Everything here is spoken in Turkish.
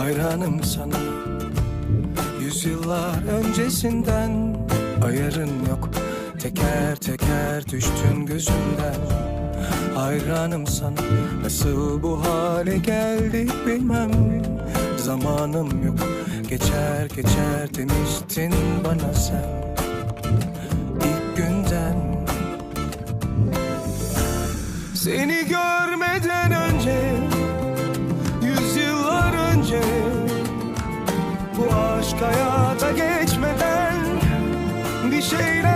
hayranım sana. Yüzyıllar öncesinden ayarın yok. Teker teker düştün gözümden. Hayranım sana. Nasıl bu hale geldik bilmem. Zamanım yok. Geçer geçer demiştin bana sen. İlk günden Seni görmeden hayata geçmeden Bir şeyler